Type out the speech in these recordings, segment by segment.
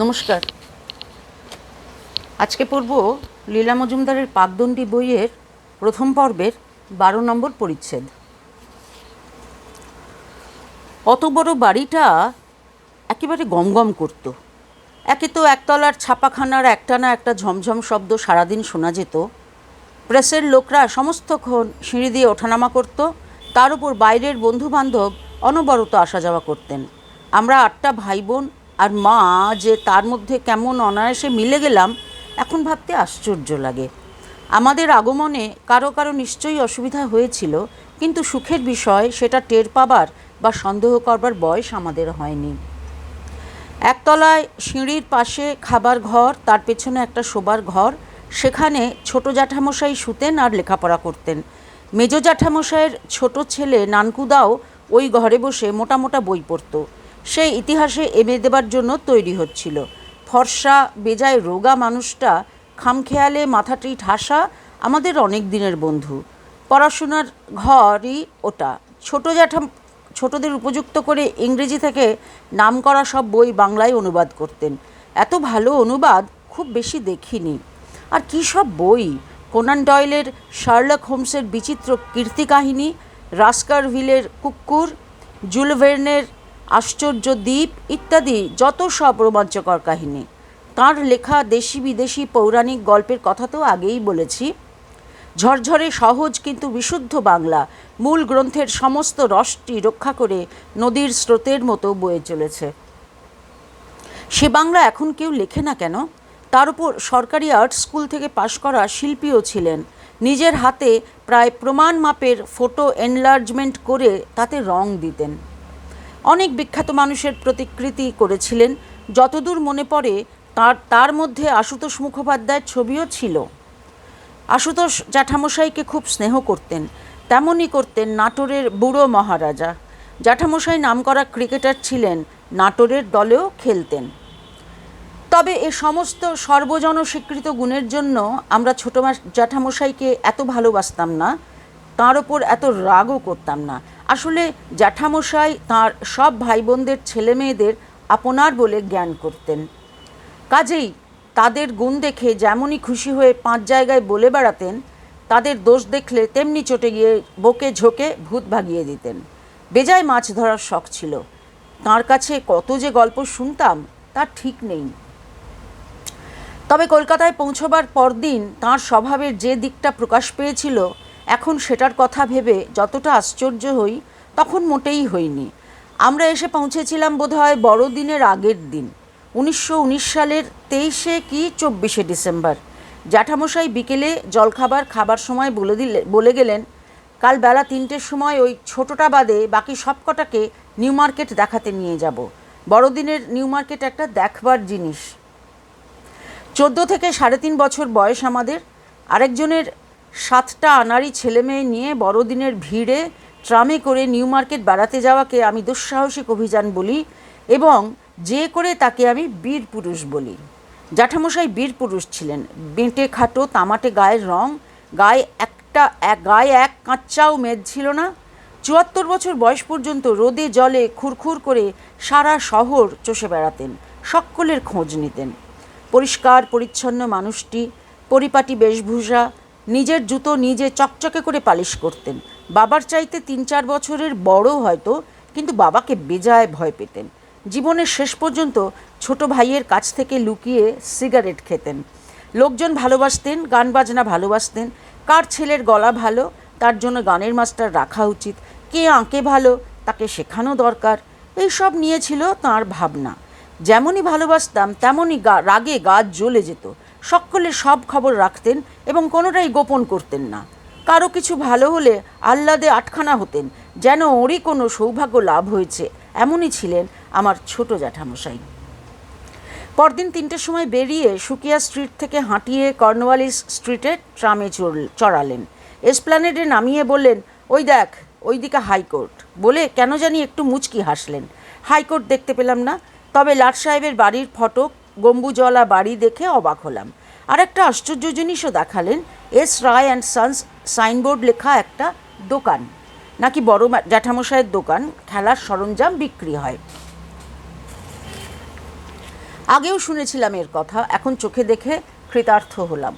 নমস্কার। আজকে পড়ব লীলা মজুমদারের পাকদণ্ডী বইয়ের প্রথম পর্বের বারো নম্বর পরিচ্ছেদ। অত বড় বাড়িটা একেবারে গমগম করত। একে তো একতলার ছাপাখানার একটানা একটা ঝমঝম শব্দ সারাদিন শোনা যেত। প্রেসের লোকরা সমস্তক্ষণ সিঁড়ি দিয়ে ওঠানামা করত। তার উপর বাইরের বন্ধুবান্ধব অনবরত আসা যাওয়া করতেন। আমরা আটটা ভাই বোন আর মা যে তার মধ্যে কেমন অনায়াসে মিলে গেলাম, এখন ভাবতে আশ্চর্য লাগে। আমাদের আগমনে কারও কারও নিশ্চয়ই অসুবিধা হয়েছিল, কিন্তু সুখের বিষয় সেটা টের পাবার বা সন্দেহ করবার বয়স আমাদের হয়নি। একতলায় সিঁড়ির পাশে খাবার ঘর, তার পেছনে একটা শোবার ঘর, সেখানে ছোট জ্যাঠামশাই শুতেন আর লেখাপড়া করতেন। মেজ জ্যাঠামশাইয়ের ছোট ছেলে নানকুদাও ওই ঘরে বসে মোটা মোটা বই পড়ত। সে ইতিহাসে এনে দেবার জন্য তৈরি হচ্ছিল। ফর্সা, বেজায় রোগা মানুষটা খামখেয়ালে মাথাটি ঠাসা আমাদের অনেক দিনের বন্ধু। পড়াশোনার ঘরই ওটা। ছোট জ্যাঠা, ছোটদের উপযুক্ত করে ইংরেজি থেকে নামকরা সব বই বাংলায় অনুবাদ করতেন। এত ভালো অনুবাদ খুব বেশি দেখিনি। আর কী সব বই? কোনান ডয়েলের শার্লক হোমসের বিচিত্র কীর্তিকাহিনী, রাস্কারভিলের কুকুর জুলভের্নের আশ্চর্য দ্বীপ ইত্যাদি যত সব রোমাঞ্চকর কাহিনী। তাঁর লেখা দেশি বিদেশি পৌরাণিক গল্পের কথা তো আগেই বলেছি। ঝরঝরে সহজ কিন্তু বিশুদ্ধ বাংলা মূল গ্রন্থের সমস্ত রসটি রক্ষা করে নদীর স্রোতের মতো বয়ে চলেছে। সে বাংলা এখন কেউ লেখে না কেন? তার উপর সরকারি আর্ট স্কুল থেকে পাশ করা শিল্পীও ছিলেন। নিজের হাতে প্রায় প্রমাণ মাপের ফটো এনলার্জমেন্ট করে তাতে রং দিতেন। অনেক বিখ্যাত মানুষের প্রতিকৃতি করেছিলেন। যতদূর মনে পড়ে, তার তার মধ্যে আশুতোষ মুখোপাধ্যায়ের ছবিও ছিল। আশুতোষ জ্যাঠামশাইকে খুব স্নেহ করতেন। তেমনই করতেন নাটোরের বুড়ো মহারাজা। জ্যাঠামশাই নামকরা ক্রিকেটার ছিলেন, নাটোরের দলেও খেলতেন। তবে এ সমস্ত সর্বজন স্বীকৃত গুণের জন্য আমরা ছোটো জ্যাঠামশাইকে এত ভালোবাসতাম না। তাঁর ওপর এত রাগও করতাম না। আসলে জ্যাঠামশাই তাঁর সব ভাই বোনদের ছেলে মেয়েদের আপনার বলে জ্ঞান করতেন। কাজেই তাদের গুণ দেখে যেমনই খুশি হয়ে পাঁচ জায়গায় বলে বেড়াতেন, তাদের দোষ দেখলে তেমনি চটে গিয়ে বকে ঝোঁকে ভূত ভাগিয়ে দিতেন। বেজায় মাছ ধরার শখ ছিল। তার কাছে কত যে গল্প শুনতাম তার ঠিক নেই। তবে কলকাতায় পৌঁছবার পরদিন তাঁর স্বভাবের যে দিকটা প্রকাশ পেয়েছিল এখন সেটার কথা ভেবে যতটা আশ্চর্য হই, তখন মোটেই হইনি। আমরা এসে পৌঁছেছিলাম বোধহয় বড়দিনের আগের দিন, উনিশশো উনিশ সালের তেইশে কি চব্বিশে ডিসেম্বর। জ্যাঠামশাই বিকেলে জলখাবার খাবার সময় বলে দিলে, বলে গেলেন, কাল বেলা তিনটের সময় ওই ছোটোটা বাদে বাকি সবকটাকে নিউ মার্কেট দেখাতে নিয়ে যাব। বড়দিনের নিউ মার্কেট একটা দেখবার জিনিস। চোদ্দ থেকে সাড়ে তিন বছর বয়স আমাদের। আরেকজনের সাতটা আনারি ছেলে মেয়ে নিয়ে বড়দিনের ভিড়ে ট্রামে করে নিউ মার্কেট বেড়াতে যাওয়াকে আমি দুঃসাহসিক অভিযান বলি এবং যে করে তাকে আমি বীর পুরুষ বলি। জ্যাঠামশাই বীর পুরুষ ছিলেন। বেঁটে খাটো, তামাটে গায়ের রং, গায়ে একটা এক গায়ে এক কাঁচাও মেদ ছিল না। চুয়াত্তর বছর বয়স পর্যন্ত রোদে জলে খুরখুর করে সারা শহর চষে বেড়াতেন, সকলের খোঁজ নিতেন। পরিষ্কার, পরিচ্ছন্ন মানুষটি, পরিপাটি বেশভূষা নিজের জুতো নিজে চকচকে করে পালিশ করতেন। বাবার চাইতে তিন চার বছরের বড় হয়তো, কিন্তু বাবাকে বেজায় ভয় পেতেন। জীবনের শেষ পর্যন্ত ছোট ভাইয়ের কাছ থেকে লুকিয়ে সিগারেট খেতেন। লোকজন ভালোবাসতেন, গান বাজনা ভালোবাসতেন, কার ছেলের গলা ভালো, তার জন্য গানের মাস্টার রাখা উচিত, কে আঁকে ভালো, তাকে শেখানো দরকার, এইসব নিয়েছিল তাঁর ভাবনা। যেমনই ভালোবাসতাম, তেমনই রাগে গাছ জ্বলে যেত। সকলে সব খবর রাখতেন এবং কোনোটাই গোপন করতেন না। কারও কিছু ভালো হলে আহ্লাদে আটখানা হতেন, যেন ওরই কোনো সৌভাগ্য লাভ হয়েছে, এমনই ছিলেন আমার ছোট জ্যাঠামশাই। পরদিন তিনটের সময় বেরিয়ে সুকিয়া স্ট্রিট থেকে হাঁটিয়ে কর্নওয়ালিস স্ট্রিটে ট্রামে চড়- চড়ালেন। এসপ্ল্যানেডে নামিয়ে বললেন, ওই দেখ, ওইদিকে হাইকোর্ট। বলে কেন জানি একটু মুচকি হাসলেন। হাইকোর্ট দেখতে পেলাম না, তবে লাট সাহেবের বাড়ির ফটক গম্বুজলা বাড়ি দেখে অবাক হলাম। আর একটা আশ্চর্য জিনিসও দেখালেন। S Ray and sons signboard লেখা একটা দোকান, নাকি বড় জ্যাঠামশাইয়ের দোকান, খেলার সরঞ্জাম বিক্রি হয়। আগেও শুনেছিলাম এর কথা, এখন চোখে দেখে কৃতার্থ হলাম।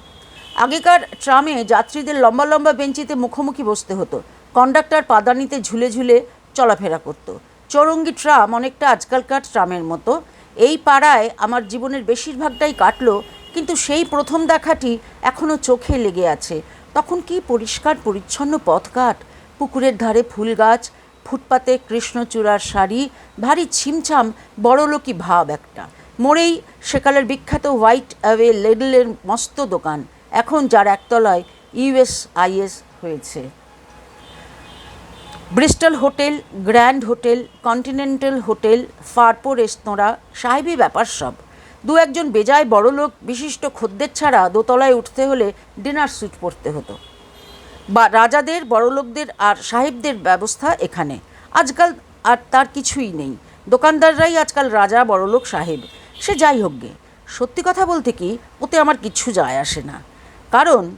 আগেকার ট্রামে যাত্রীদের লম্বা লম্বা বেঞ্চিতে মুখোমুখি বসতে হতো, কন্ডাক্টর পাদানিতে ঝুলে ঝুলে চলাফেরা করত। চৌরঙ্গি ট্রাম অনেকটা আজকালকার ট্রামের মতো। এই পাড়ায় আমার জীবনের বেশিরভাগটাই কাটলো কিন্তু সেই প্রথম দেখাটি এখনও চোখে লেগে আছে। তখন কি পরিষ্কার পরিচ্ছন্ন পথঘাট? পুকুরের ধারে ফুল গাছ ফুটপাতে কৃষ্ণচূড়ার শাড়ি, ভারী ছিমছাম বড়লোকি ভাব একটা। মোড়েই সেকালের বিখ্যাত হোয়াইট অ্যাওয়ে লেডলের মস্ত দোকান, এখন যার একতলায় ইউএসআইএস হয়েছে। Bristol hotel, grand hotel, continental hotel, Firpo restaurant, সাহেবি ব্যাপার সব। দু একজন বেজায় বড়লোক বিশিষ্ট খদ্দের ছাড়া দোতলায় উঠতে হলে ডিনার স্যুট পরতে হতো। বা রাজাদের বড়লোকদের আর সাহেবদের ব্যবস্থা এখানে। আজকাল আর তার কিছুই নেই। দোকানদাররাই আজকাল রাজা বড়লোক সাহেব। সে যাই হোক গে। সত্যি কথা বলতে কি, ওতে আমার কিচ্ছু যায় আসে না। কারণ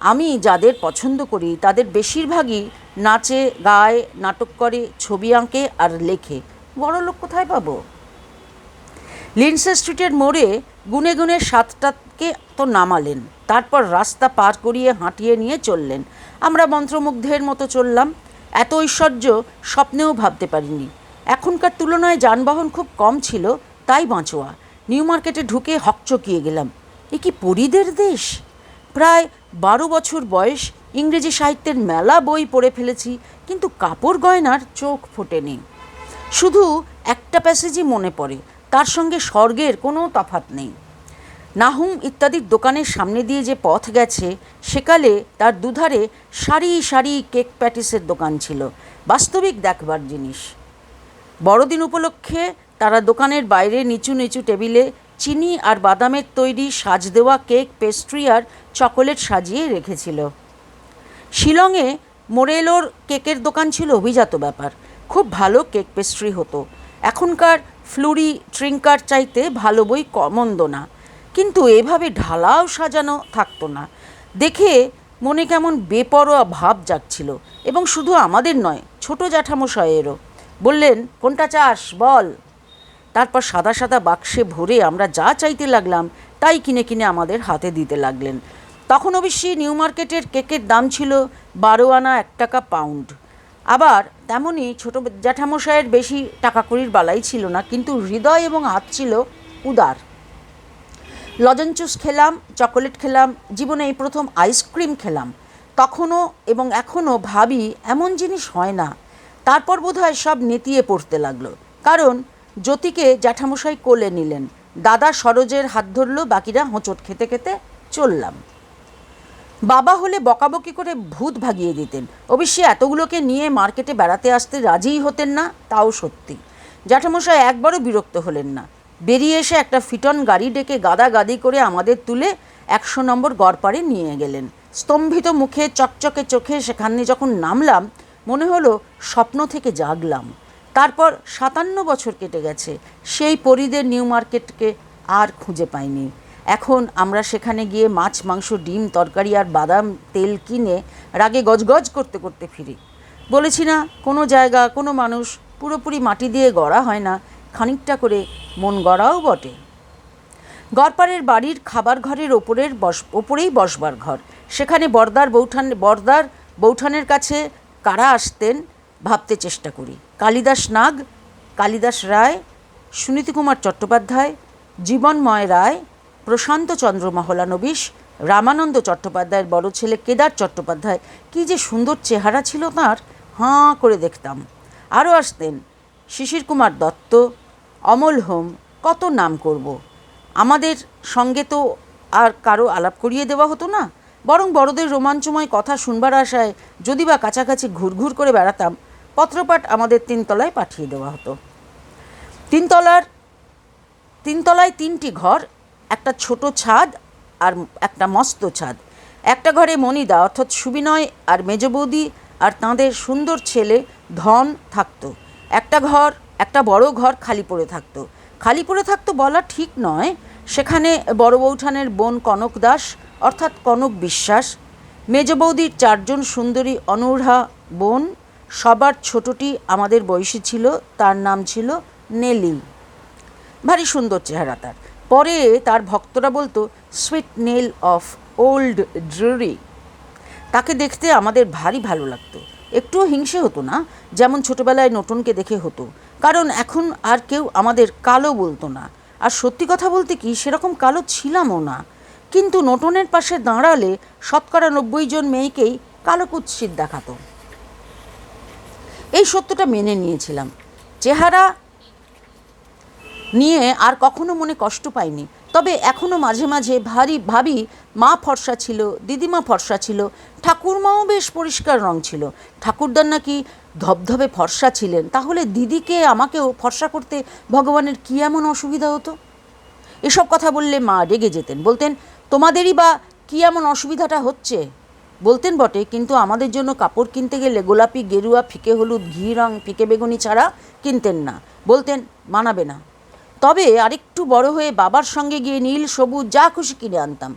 আমি যাদের পছন্দ করি, তাদের বেশিরভাগই নাচে, গায়, নাটক করে, ছবি আঁকে আর লেখে। বড়লোক কোথায় পাবো? লিন্সে স্ট্রিটের মোড়ে গুনে গুনে সাতটাকে তো নামালেন। তারপর রাস্তা পার করিয়ে হাঁটিয়ে নিয়ে চললেন। আমরা মন্ত্রমুগ্ধের মতো চললাম। এত ঐশ্বর্য স্বপ্নেও ভাবতে পারিনি। এখনকার তুলনায় যানবাহন খুব কম ছিল, তাই বাঁচোয়া। নিউ মার্কেটে ঢুকে হকচকিয়ে গেলাম। এ কি পরিদের দেশ? প্রায় বারো বছর বয়স, ইংরেজি সাহিত্যের মেলা বই পড়ে ফেলেছি, কিন্তু কাপড় গয়নার চোখ ফোটেনি। শুধু একটা প্যাসেজই মনে পড়ে। তার সঙ্গে স্বর্গের কোনো তফাত নেই। নাহুম ইত্যাদির দোকানের সামনে দিয়ে যে পথ গেছে, সেকালে তার দুধারে সারি সারি কেক প্যাটিসের দোকান ছিল, বাস্তবিক দেখবার জিনিস। বড়দিন উপলক্ষে তারা দোকানের বাইরে নিচু নিচু টেবিলে চিনি আর বাদামের তৈরি সাজ দেওয়া কেক পেস্ট্রি আর চকোলেট সাজিয়ে রেখেছিল। শিলংয়ে মোরেলোর কেকের দোকান ছিল অভিজাত ব্যাপার, খুব ভালো কেক পেস্ট্রি হতো। এখনকার ফ্লুরি ট্রিঙ্কার চাইতে ভালো বই মন্দ না। কিন্তু এভাবে ঢালাও সাজানো থাকতো না। দেখে মনে কেমন বেপরোয়া ভাব জাগছিল এবং শুধু আমাদের নয়, ছোট জ্যাঠামশাইয়েরও বললেন, কোনটা চাস? বল। তারপর সাদা সাদা বাক্সে ভরে আমরা যা চাইতে লাগলাম, তাই কিনে কিনে আমাদের হাতে দিতে লাগলেন। তখন অবশ্যই নিউ মার্কেটের কেকের দাম ছিল বারো আনা এক টাকা পাউন্ড। আবার তেমনই ছোট জ্যাঠামশাইয়ের বেশি টাকা কড়ির বালাই ছিল না, কিন্তু হৃদয় এবং হাত ছিল উদার। লজেঞ্চুস খেলাম, চকোলেট খেলাম, জীবনে এই প্রথম আইসক্রিম খেলাম। তখনও এবং এখনও ভাবি এমন জিনিস হয় না, তারপর বোধহয় সব নেতিয়ে পড়তে লাগল। কারণ জ্যোতিকে জ্যাঠামশাই কোলে নিলেন, দাদা সরোজের হাত ধরলো, বাকিরা হোঁচট খেতে খেতে চললাম। বাবা হলে বকাবকি করে ভূত ভাগিয়ে দিতেন। অবশ্যই এতগুলোকে নিয়ে মার্কেটে বেড়াতে আসতে রাজিই হতেন না, তাও সত্যি। জ্যাঠামশাই একবারও বিরক্ত হলেন না। বেরিয়ে এসে একটা ফিটন গাড়ি ডেকে গাদা গাদি করে আমাদের তুলে একশো নম্বর গড়পাড়ে নিয়ে গেলেন। স্তম্ভিত মুখে, চকচকে চোখে সেখানে যখন নামলাম, মনে হলো স্বপ্ন থেকে জাগলাম। তারপর সাতান্ন বছর কেটে গেছে। সেই পরিদের নিউ মার্কেটকে আর খুঁজে পাইনি। এখন আমরা সেখানে গিয়ে মাছ, মাংস, ডিম, তরকারি আর বাদাম, তেল কিনে রাগে গজগজ করতে করতে ফিরি। বলেছি না, কোনো জায়গা, কোনো মানুষ, পুরোপুরি মাটি দিয়ে গড়া হয় না, খানিকটা করে মন গড়াও বটে। গড়পাড়ের বাড়ির খাবার ঘরের ওপরের বস, ওপরেই বসবার ঘর। সেখানে বর্দার বৌঠান, বর্দার বৌঠানের কাছে কারা আসতেন ভাবতে চেষ্টা করি। কালিদাস নাগ, কালিদাস রায়, সুনীতি কুমার চট্টোপাধ্যায়, জীবনময় রায় প্রশান্ত চন্দ্র মহলানবিশ, রামানন্দ চট্টোপাধ্যায়ের বড় ছেলে কেদার চট্টোপাধ্যায়, কী যে সুন্দর চেহারা ছিল তাঁর, হাঁ করে দেখতাম। আরও আসতেন, শিশির কুমার দত্ত, অমল হোম, কত নাম করব। আমাদের সঙ্গে তো আর কারও আলাপ করিয়ে দেওয়া হতো না। বরং বড়দের রোমাঞ্চময় কথা শুনবার আশায় যদি বা কাছাকাছি ঘুরঘুর করে বেড়াতাম, পত্রপাঠ আমাদের তিনতলায় পাঠিয়ে দেওয়া হতো। তিনতলার, তিনতলায় তিনটি ঘর একটা ছোট ছাদ আর একটা মস্ত ছাদ। একটা ঘরে মনিদা অর্থাৎ সুবিনয় আর মেজ বৌদি আর তাঁদের সুন্দর ছেলে ধন থাকতো। একটা ঘর, একটা বড় ঘর খালি পড়ে থাকতো। খালি পড়ে থাকতো বলা ঠিক নয়। সেখানে বড় বৌঠানের বোন কনক দাস, অর্থাৎ কনক বিশ্বাস মেজ বৌদির চারজন সুন্দরী অনুরা বোন, সবার ছোটটি আমাদের বয়সী ছিল, তার নাম ছিল নেলি। ভারী সুন্দর চেহারা তার। পরে তার ভক্তরা বলতো sweet Nell of Old Drury তাকে দেখতে আমাদের ভারী ভালো লাগতো। একটুও হিংসে হতো না, যেমন ছোটবেলায় নতুনকে দেখে হতো। কারণ এখন আর কেউ আমাদের কালো বলতো না। আর সত্যি কথা বলতে কি, সেরকম কালো ছিলামও না। কিন্তু নটনের পাশে দাঁড়ালে শতকরা নব্বই জন মেয়েকেই কালো কুৎসিত দেখাতো। এই সত্যটা মেনে নিয়েছিলাম। চেহারা নিয়ে আর কখনো মনে কষ্ট পাইনি। তবে এখনও মাঝে মাঝে ভারী ভাবি মা ফর্সা ছিল, দিদিমা ফর্সা ছিল, ঠাকুরমাও বেশ পরিষ্কার রং ছিল। ঠাকুরদার নাকি ধবধবে ফর্সা ছিলেন, তাহলে দিদিকে আমাকেও ফর্সা করতে ভগবানের কী এমন অসুবিধা হতো? এসব কথা বললে মা রেগে যেতেন, বলতেন, তোমাদেরই বা কী এমন অসুবিধাটা হচ্ছে? বলতেন বটে, কিন্তু আমাদের জন্য কাপড় কিনতে গেলে গোলাপি, গেরুয়া, ফিকে হলুদ, ঘি, রং, ফিকে বেগুনি ছাড়া কিনতেন না। বলতেন, মানাবে না। তবে আরেকটু বড় হয়ে বাবার সঙ্গে গিয়ে নীল সবুজ যা খুশি কিনে আনতাম।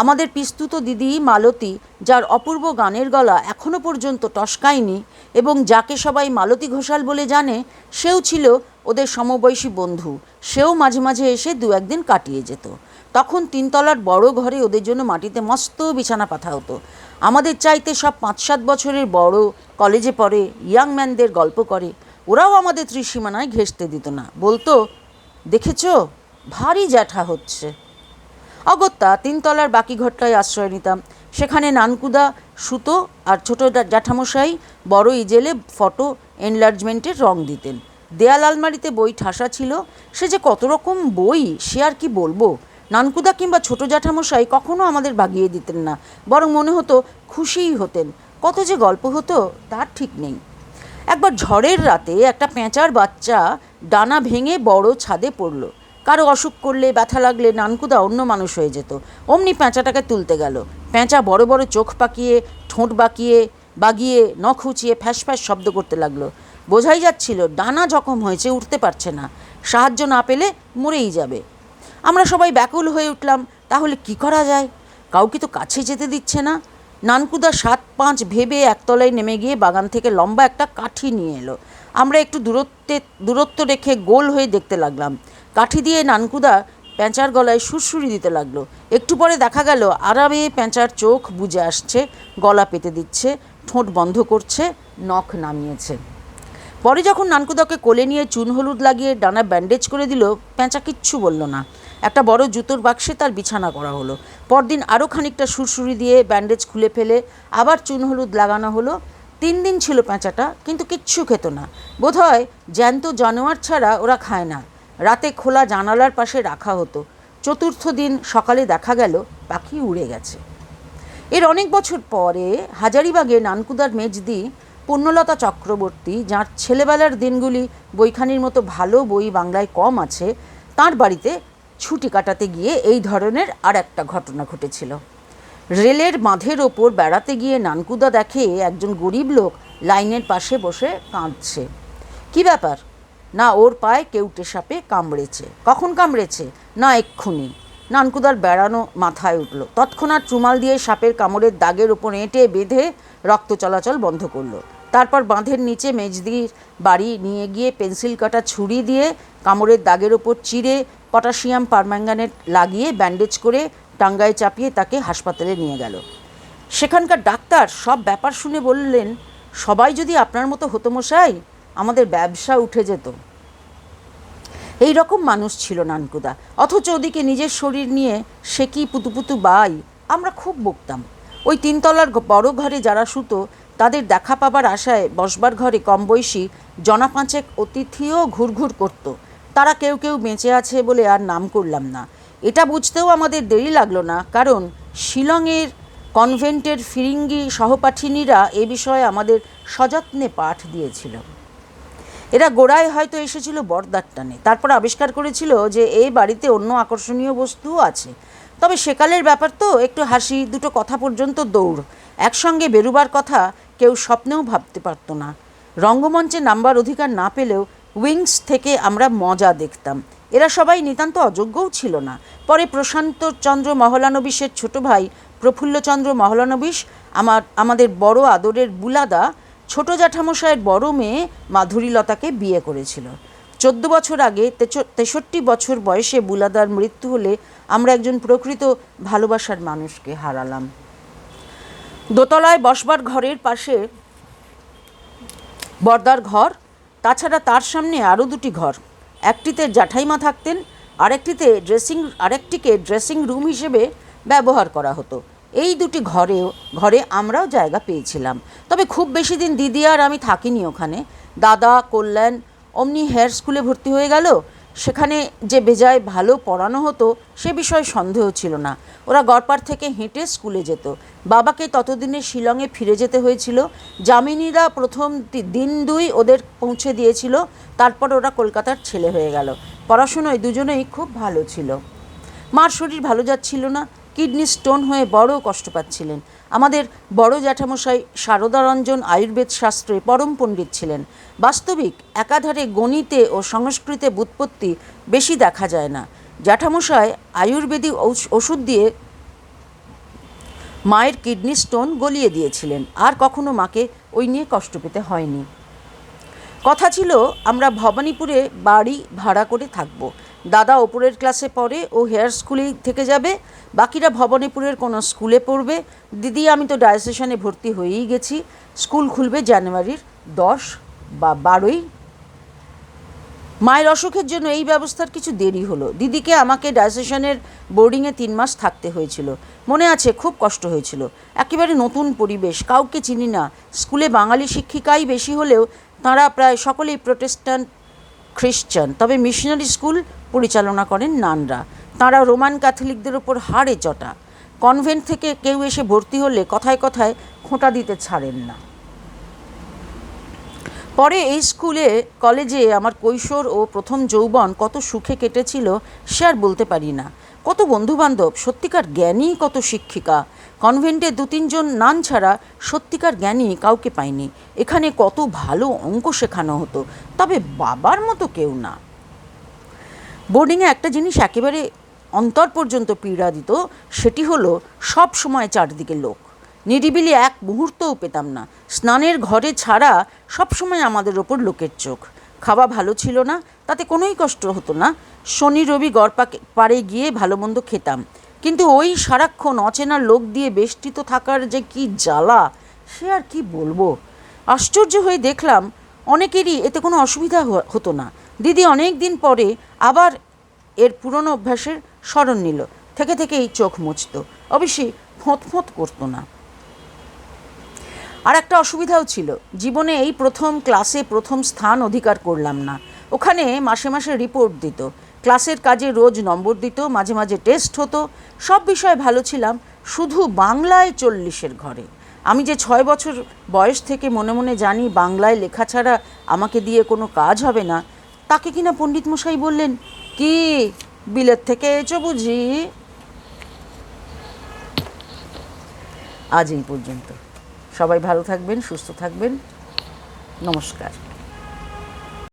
আমাদের পিস্তুত দিদি মালতী, যার অপূর্ব গানের গলা এখনও পর্যন্ত টসকায়নি এবং যাকে সবাই মালতী ঘোষাল বলে জানে, সেও ছিল ওদের সমবয়সী বন্ধু। সেও মাঝে মাঝে এসে দু একদিন কাটিয়ে যেত। তখন তিনতলার বড় ঘরে ওদের জন্য মাটিতে মস্ত বিছানা পাঠা হতো। আমাদের চাইতে সব পাঁচ সাত বছরের বড় কলেজে পড়ে, ইয়াং ম্যানদের গল্প করে, ওরাও আমাদের ত্রিসীমানায় ঘেঁষতে দিত না। বলতো দেখেছ? ভারী জ্যাঠা হচ্ছে। অগত্যা তিনতলার বাকি ঘরটায় আশ্রয় নিতাম। সেখানে নানকুদা, সুতো আর ছোটো জ্যাঠামশাই বড় ইজেলে ফটো এনলার্জমেন্টের রং দিতেন। দেয়াল আলমারিতে বই ঠাসা ছিল। সে যে কত রকম বই, সে আর কি বলব? নানকুদা কিংবা ছোটো জ্যাঠামশাই কখনো আমাদের বাগিয়ে দিতেন না। বরং মনে হতো খুশিই হতেন। কত যে গল্প হতো, তার ঠিক নেই। একবার ঝড়ের রাতে একটা পেঁচার বাচ্চা ডানা ভেঙে বড় ছাদে পড়ল। কারও অসুখ করলে, ব্যথা লাগলে নানকুদা অন্য মানুষ হয়ে যেত। অমনি পেঁচাটাকে তুলতে গেল। পেঁচা বড় বড় চোখ পাকিয়ে, ঠোঁট বাকিয়ে, বাগিয়ে, নখ উঁচিয়ে ফ্যাস ফ্যাস শব্দ করতে লাগল। বোঝাই যাচ্ছিল, ডানা জখম হয়েছে, উঠতে পারছে না। সাহায্য না পেলে মরেই যাবে। আমরা সবাই ব্যাকুল হয়ে উঠলাম, তাহলে কি করা যায়? কাউকে তো কাছে যেতে দিচ্ছে না। নানকুদা সাত পাঁচ ভেবে একতলায় নেমে গিয়ে বাগান থেকে লম্বা একটা কাঠি নিয়ে এলো। আমরা একটু দূরত্বে, দূরত্ব রেখে গোল হয়ে দেখতে লাগলাম। কাঠি দিয়ে নানকুদা প্যাঁচার গলায় সুরসুরি দিতে লাগল। একটু পরে দেখা গেল, আরামে প্যাঁচার চোখ বুজে আসছে, গলা পেতে দিচ্ছে, ঠোঁট বন্ধ করছে, নখ নামিয়েছে। পরে যখন নানকুদাকে কোলে নিয়ে চুন হলুদ লাগিয়ে ডানা ব্যান্ডেজ করে দিল, প্যাঁচা কিচ্ছু বলল না। একটা বড় জুতোর বাক্সে তার বিছানা করা হলো। পরদিন আরও খানিকটা সুরসুরি দিয়ে ব্যান্ডেজ খুলে ফেলে, আবার চুন হলুদ লাগানো হলো। তিন দিন ছিল পেঁচাটা, কিন্তু কিচ্ছু খেত না। বোধহয় জ্যান্ত জানোয়ার ছাড়া ওরা খায় না। রাতে খোলা জানালার পাশে রাখা হতো। চতুর্থ দিন সকালে দেখা গেল, পাখি উড়ে গেছে। এর অনেক বছর পরে হাজারিবাগে নানকুদার মেজদি, পূর্ণলতা চক্রবর্তী, যার ছেলেবেলার দিনগুলি বইখানির মতো ভালো বই বাংলায় কম আছে, তার বাড়িতে ছুটি কাটাতে গিয়ে এই ধরনের আর একটা ঘটনা ঘটেছিল। রেলের বাঁধের ওপর বেড়াতে গিয়ে নানকুদা দেখে একজন গরিব লোক লাইনের পাশে বসে কাঁদছে। কি ব্যাপার? না ওর পায়ে কেউটে সাপে কামড়েছে। কখন কামড়েছে? না এক্ষুনি। নানকুদার বেড়ানো মাথায় উঠল। তৎক্ষণাৎ চুমাল দিয়ে সাপের কামড়ের দাগের ওপর এঁটে বেঁধে রক্ত চলাচল বন্ধ করল। তারপর বাঁধের নিচে মেজদির বাড়ি নিয়ে গিয়ে পেন্সিল কাটা ছুরি দিয়ে কামড়ের দাগের ওপর চিরে পটাশিয়াম পারম্যাঙ্গানেট লাগিয়ে ব্যান্ডেজ করে টাঙ্গায় চাপিয়ে তাকে হাসপাতালে নিয়ে গেল। সেখানকার ডাক্তার সব ব্যাপার শুনে বললেন, সবাই যদি আপনার মতো হতো মশাই আমাদের ব্যবসা উঠে যেত। এই রকম মানুষ ছিল নানকুদা। অথচ ওদিকে নিজের শরীর নিয়ে সে কি পুতুপুতু বাই, আমরা খুব বকতাম। ওই তিনতলার বড় ঘরে যারা শুতো, তাদের দেখা পাবার আশায় বসবার ঘরে কম বয়সী জনা পাঁচেক অতিথিও ঘুরঘুর করত। তারা কেউ কেউ বেঁচে আছে বলে আর নাম করলাম না। এটা বুঝতেও আমাদের দেরি লাগল না, কারণ শিলংয়ের কনভেন্টের ফিরিঙ্গি সহপাঠিনীরা এ বিষয়ে আমাদের সযত্নে পাঠ দিয়েছিল। এরা গোড়ায় হয়তো এসেছিল বর্দার টানে, তারপর আবিষ্কার করেছিল যে এই বাড়িতে অন্য আকর্ষণীয় বস্তুও আছে। তবে সেকালের ব্যাপার তো, একটু হাসি, দুটো কথা পর্যন্ত দৌড়। একসঙ্গে বেরুবার কথা কেউ স্বপ্নেও ভাবতে পারতো না। রঙ্গমঞ্চে নাম্বার অধিকার না পেলেও উইংস থেকে আমরা মজা দেখতাম। এরা সবাই নিতান্ত অযোগ্যও ছিল না। পরে প্রশান্ত চন্দ্র মহলানবিশের ছোট ভাই প্রফুল্লচন্দ্র মহলানবিশ, আমার, আমাদের বড় আদরের বুলাদা, ছোট জ্যাঠামশায়ের বড় মেয়ে মাধুরীলতাকে বিয়ে করেছিল। চোদ্দ বছর আগে তেষট্টি বছর বয়সে বুলাদার মৃত্যু হলে আমরা একজন প্রকৃত ভালোবাসার মানুষকে হারালাম। দোতলায় বসবার ঘরের পাশে বর্দার ঘর, তাছাড়া তার সামনে আরও দুটি ঘর। একটিতে জ্যাঠাইমা থাকতেন, আরেকটিতে ড্রেসিং, আরেকটিকে ড্রেসিং রুম হিসেবে ব্যবহার করা হতো। এই দুটি ঘরেও, ঘরে আমরাও জায়গা পেয়েছিলাম। তবে খুব বেশি দিন দিদি আর আমি থাকিনি ওখানে। দাদা কল্যাণ অমনি হেয়ার স্কুলে ভর্তি হয়ে গেল সেখানে যে বেজায় ভালো পড়ানো হতো, সে বিষয়ে সন্দেহ ছিল না। ওরা গড়পাড় থেকে হেঁটে স্কুলে যেত। বাবাকে ততদিনে শিলংয়ে ফিরে যেতে হয়েছিল। যামিনীরা প্রথম দিন দুই ওদের পৌঁছে দিয়েছিল। তারপর ওরা কলকাতার ছেলে হয়ে গেল। পড়াশুনোয় দুজনেই খুব ভালো ছিল। মার শরীর ভালো যাচ্ছিল না। কিডনি স্টোন হয়ে বড় কষ্ট পাচ্ছিলেন। আমাদের বড় জ্যাঠামশাই শারদারঞ্জন আয়ুর্বেদ শাস্ত্রে পরম পণ্ডিত ছিলেন। বাস্তবিক, একাধারে গণিতে ও সংস্কৃতে বুৎপত্তি বেশি দেখা যায় না। জ্যাঠামশাই আয়ুর্বেদিক ওষুধ দিয়ে মায়ের কিডনি স্টোন গলিয়ে দিয়েছিলেন। আর কখনো মাকে ওই নিয়ে কষ্ট পেতে হয়নি। কথা ছিল, আমরা ভবানীপুরে বাড়ি ভাড়া করে থাকব। দাদা ওপরের ক্লাসে পড়ে ও হেয়ার স্কুলেই থেকে যাবে। বাকিরা ভবানীপুরের কোনো স্কুলে পড়বে। দিদি, আমি তো ডায়াসেশনে ভর্তি হয়েই গেছি। স্কুল খুলবে জানুয়ারির দশ বা বারোই। মায়ের অসুখের জন্য এই ব্যবস্থার কিছু দেরি হলো। দিদিকে আমাকে ডায়াসেশনের বোর্ডিংয়ে তিন মাস থাকতে হয়েছিল। মনে আছে, খুব কষ্ট হয়েছিল। একেবারে নতুন পরিবেশ, কাউকে চিনি না। স্কুলে বাঙালি শিক্ষিকাই বেশি হলেও তাঁরা প্রায় সকলেই প্রোটেস্ট্যান্ট খ্রিশ্চান তবে মিশনারি স্কুল পরিচালনা করেন নানরা। তাঁরা রোমান ক্যাথলিকদের ওপর হাড়ে চটা কনভেন্ট থেকে কেউ এসে ভর্তি হলে কথায় কথায় খোঁটা দিতে ছাড়েন না। পরে এই স্কুলে, কলেজে আমার কৈশোর ও প্রথম যৌবন কত সুখে কেটেছিল সে আর বলতে পারি না। কত বন্ধুবান্ধব, সত্যিকার জ্ঞানী কত শিক্ষিকা। কনভেন্টে দু তিনজন নান ছাড়া সত্যিকার জ্ঞানী কাউকে পাইনি। এখানে কত ভালো অঙ্ক শেখানো হতো, তবে বাবার মতো কেউ না। বোর্ডিংয়ে একটা জিনিস একেবারে অন্তর পর্যন্ত পীড়া দিত সেটি হলো সব সময় চারদিকে লোক। নিরিবিলি এক মুহূর্তও পেতাম না। স্নানের ঘরে ছাড়া সব সময় আমাদের ওপর লোকের চোখ। খাওয়া ভালো ছিল না, তাতে কোনোই কষ্ট হতো না। শনি, রবি গড়পা পাড়ে গিয়ে ভালো মন্দ খেতাম। কিন্তু ওই সারাক্ষণ অচেনা লোক দিয়ে বেষ্টিত থাকার যে কি জ্বালা, সে আর কি বলব? আশ্চর্য হয়ে দেখলাম, অনেকেরই এতে কোনো অসুবিধা হতো না। দিদি অনেক দিন পরে আবার এর পুরনো অভ্যাসের স্মরণ নিল। থেকে থেকেই চোখ মুছতো। অবশ্যই ফোঁত ফোঁত করতো না। আর একটা অসুবিধাও ছিল। জীবনে এই প্রথম ক্লাসে প্রথম স্থান অধিকার করলাম না। ওখানে মাসে মাসে রিপোর্ট দিত। ক্লাসের কাজে রোজ নম্বর দিত, মাঝে মাঝে টেস্ট হতো। সব বিষয়ে ভালো ছিলাম। শুধু বাংলায় চল্লিশের ঘরে। আমি যে ছয় বছর বয়স থেকে মনে মনে জানি বাংলায় লেখা ছাড়া আমাকে দিয়ে কোনো কাজ হবে না তাকে কিনা পণ্ডিত মশাই বললেন, কি বিলের থেকে এসো বুঝি? আজ এই পর্যন্ত। সবাই ভালো থাকবেন, সুস্থ থাকবেন। নমস্কার।